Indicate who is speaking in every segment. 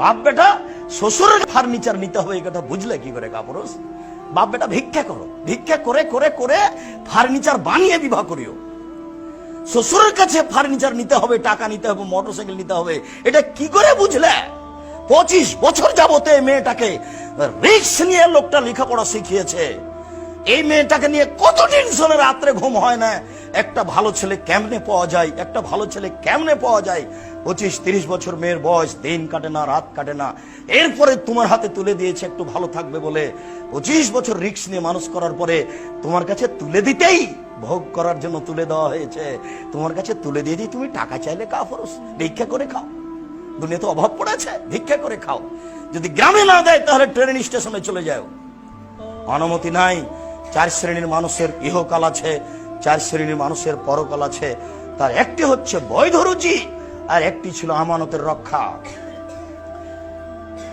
Speaker 1: বাপ বেটা, শ্বশুরের ফার্নিচার নিতে হবে, এই কথা বুঝলে কি করে কাপুরুষ? বাপ বেটা, ভিক্ষা করো। ভিক্ষা করে করে করে ফার্নিচার বানিয়ে বিবাহ করিও। শ্বশুরের কাছে ফার্নিচার নিতে হবে, টাকা নিতে হবে, মোটরসাইকেল নিতে হবে, এটা কি করে বুঝলে? পঁচিশ বছর যাবতে মেয়েটাকে রিক্স নিয়ে লোকটা লেখাপড়া শিখিয়েছে। এই মেয়েটাকে নিয়ে কত টেনশনে রাত্রে ঘুম হয় না। একটা ভালো ছেলে কেমনে পাওয়া যায়, একটা ভালো ছেলে কেমনে পাওয়া যায় পঁচিশ, তিরিশ বছর মেয়ের বয়স, দিন কাটে না, রাত কাটে না। এরপরে তোমার হাতে তুলে দিয়েছে, একটু ভালো থাকবে বলে। পঁচিশ বছর রিক্স নিয়ে মানুষ করার পরে তোমার কাছে তুলে দিতেই ভোগ করার জন্য তুলে দেওয়া হয়েছে। তোমার কাছে তুলে দিয়ে দিই, তুমি টাকা চাইলে কা ফরস ভিক্ষা করে খাও। দুনিয়া তো অভাব পড়েছে, ভিক্ষা করে খাও। যদি গ্রামে না দেয়, তাহলে ট্রেন স্টেশনে চলে যাও। অনুমতি নাই, চার শ্রেণির মানুষের ইহকাল আছে, চার শ্রেণির মানুষের পরকাল আছে। তার একটি হচ্ছে বৈধ রুচি। আর একটি ছিল আমানতের রক্ষা।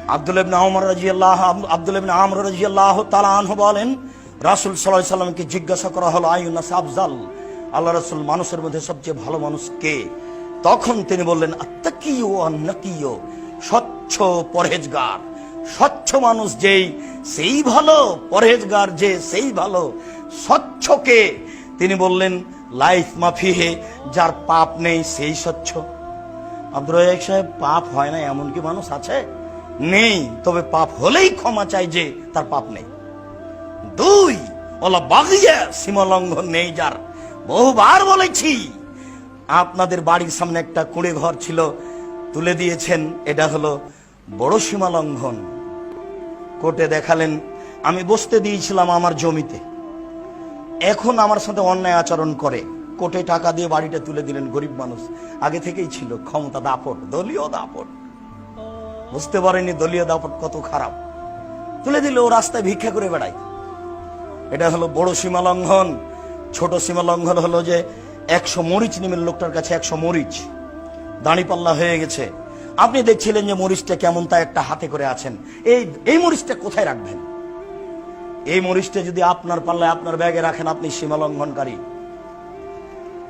Speaker 1: আব্দুল ইবনে আমর রাদিয়াল্লাহ আব্দুল ইবনে আমর রাদিয়াল্লাহু তাআলা আনহু বলেন, রাসূল সাল্লাল্লাহু সাল্লামকে জিজ্ঞাসা করা হলো আইয়ুনাস আফজাল? আল্লাহ রাসূল, মানুষের মধ্যে সবচেয়ে ভালো মানুষ কে? তখন তিনি বললেন আত্তাকিয়ু আন্নাকিয়ু স্বচ্ছ পরহেজগার। স্বচ্ছ মানুষ যেই, সেই ভালো। পরহেজগার যে, সেই ভালো। স্বচ্ছকে তিনি বললেন লাইফ মাফিহে যার পাপ নেই সেই স্বচ্ছ। আব্দুল রাজাক সাহেব, পাপ হয় না এমন কি মানুষ আছে? নেই, তবে পাপ হলেই ক্ষমা চাই যে তার পাপ নেই। দুই, ওলা বাগিয়া সীমা লঙ্ঘন নেই যার। বহুবার বলেছি, আপনাদের বাড়ির সামনে একটা কুড়ে ঘর ছিল, তুলে দিয়েছেন, এটা হলো বড় সীমা লঙ্ঘন কোর্টে দেখালেন, আমি বসতে দিয়েছিলাম আমার জমিতে। এখন আমার সাথে অন্যায় আচরণ করে। কোটে টাকা দিয়ে বাড়িটা তুলে দিলেন গরিব মানুষ। আগে থেকেই ছিল ক্ষমতা দাপট, দলীয় দাপট। বুঝতে পারেনি দলীয় দাপট কত খারাপ। তুলে দিলে ও রাস্তায় ভিক্ষা করে বেড়ায়। এটা হলো বড় সীমা লঙ্ঘন। ছোট সীমা লঙ্ঘন হলো যে একশো মরিচ নিমের লোকটার কাছে একশো মরিচ। দাঁড়িপাল্লা হয়ে গেছে। আপনি দেখছিলেন যে মরিচটা কেমন তা একটা হাতে করে আছেন। এই এই মরিচটা কোথায় রাখবেন? এই মরিচটা যদি আপনার পাল্লায় আপনার ব্যাগে রাখেন, আপনি সীমা লঙ্ঘনকারী।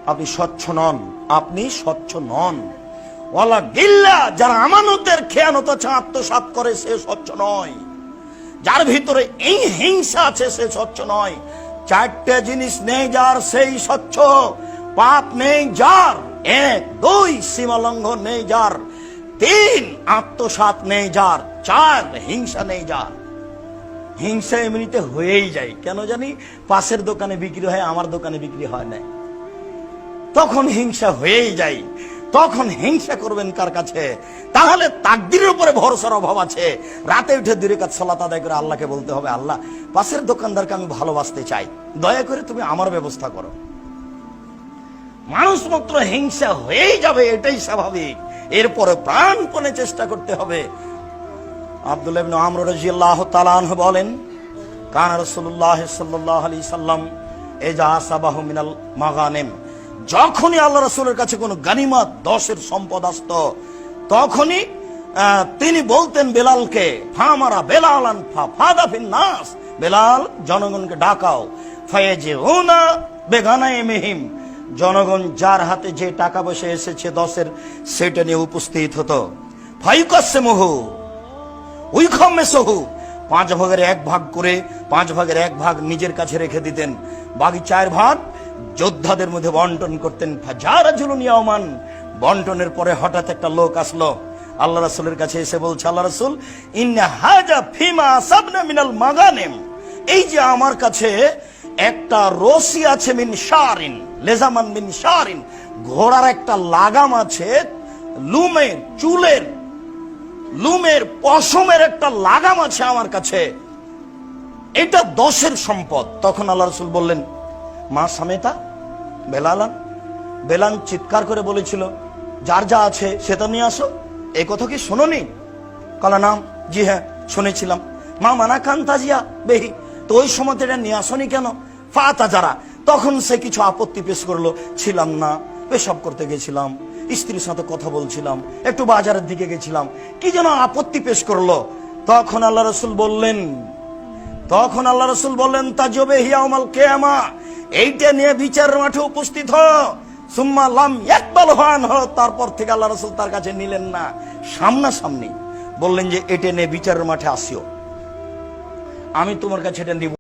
Speaker 1: আপনি স্বচ্ছ নন, আপনি স্বচ্ছ নন। ওয়ালা গিল্লা, যারা আমানতের খেয়ানত আছে আত্মসাত করে, সে স্বচ্ছ নয়। যার ভিতরে এই হিংসা আছে, সে স্বচ্ছ নয়। চারটে জিনিস নেই যার, সেই স্বচ্ছ। পাপ নেই যার, এক, দুই নেই যার। তিন আত্মসাত নেই যার। চার, হিংসা নেই যার। হিংসা এমনিতে হয়েই যায়। কেন জানি? পাশের দোকানে বিক্রি হয়, আমার দোকানে বিক্রি হয় না তখন হিংসা হয়েই যায়। তখন হিংসা করবেন কার কাছে? তাহলে তাকদিরের উপরে ভরসার অভাব আছে। রাতে উঠে দূরে কাজ সলাত আদায় করে আল্লাহকে বলতে হবে, আল্লাহ, পাশের দোকানদারকে আমি ভালোবাসতে চাই। দয়া করে তুমি আমার ব্যবস্থা করো। মানুষ মাত্র হিংসা হয়েই যাবে, এটাই স্বাভাবিক। এরপরে প্রাণপণে চেষ্টা করতে হবে। আব্দুল ইবনে আমর রাদিয়াল্লাহু বলেন, কান রাসূলুল্লাহ সাল্লাল্লাহু আলাইহি সাল্লাম, এজা আসাবাহু মিনাল মাগানিম। যখনই আল্লাহ রাসূলের কাছে কোনো গানিমাত দশের সম্পদ আসত, তখনই তিনি বলতেন বেলালকে, ফামারা বেলালান ফা ফাদা নাস। বেলাল, জনগণকে ডাকাও। ফায়েজে ওনা বেগানায়ে মেহিম জনগণ যার হাতে যে টাকা পয়সা এসেছে দশের, সেটা নিয়ে উপস্থিত হতো। ফাইকাসে মোহু ওই খমে সহু পাঁচ ভাগের এক ভাগ করে, পাঁচ ভাগের এক ভাগ নিজের কাছে রেখে দিতেন। বাকি চার ভাগ যোদ্ধাদের মধ্যে বন্টন করতেন। যারা জুলুনিয়ামান বন্টনের পরে হঠাৎ একটা লোক আসলো। আল্লাহ রাসূলের কাছে এসে বলছে, আল্লাহ রাসূল, ইন্না হাজা ফিমা সাবনা মিনাল মাগানেম। এই যে আমার কাছে একটা রশি আছে মিন শারিন, লেজামান মিন শারিন। ঘোড়ার একটা লাগাম আছে লুমের, চুলের, লুমের পশমের একটা লাগাম আছে আমার কাছে। এটা দশের সম্পদ। তখন আল্লাহ রসুল বললেন মা সামেতা বেলালান বেলান চিৎকার করে বলেছিল, যার যা আছে সেটা নিয়ে আসো। এই কথা কি শোনোনি? কলা নাম জি হ্যাঁ শুনেছিলাম। মা মানা খান তাজিয়া বেহি, তো ওই সময় এটা নিয়ে আসনি কেন? ফাতা যারা, তখন সে কিছু আপত্তি পেশ করল। ছিলাম না, পেশাব করতে গেছিলাম। স্ত্রীর সাথে কথা বলছিলাম, একটু বাজারের দিকে গেছিলাম। কি যেন আপত্তি পেশ করল? তখন আল্লাহ রসুল বললেন তখন আল্লাহ রসুল বললেন, তাজবে হিয়াউমাল কেয়ামা। এইটা নিয়ে বিচার মাঠে উপস্থিত হ সুম্মা লাম একবাল হান তারপর থেকে আল্লাহ রসুল তার কাছে নিলেন না। সামনা সামনাসামনি বললেন যে, এটা নিয়ে বিচারের মাঠে আসিও। আমি তোমার কাছে এটা নিব।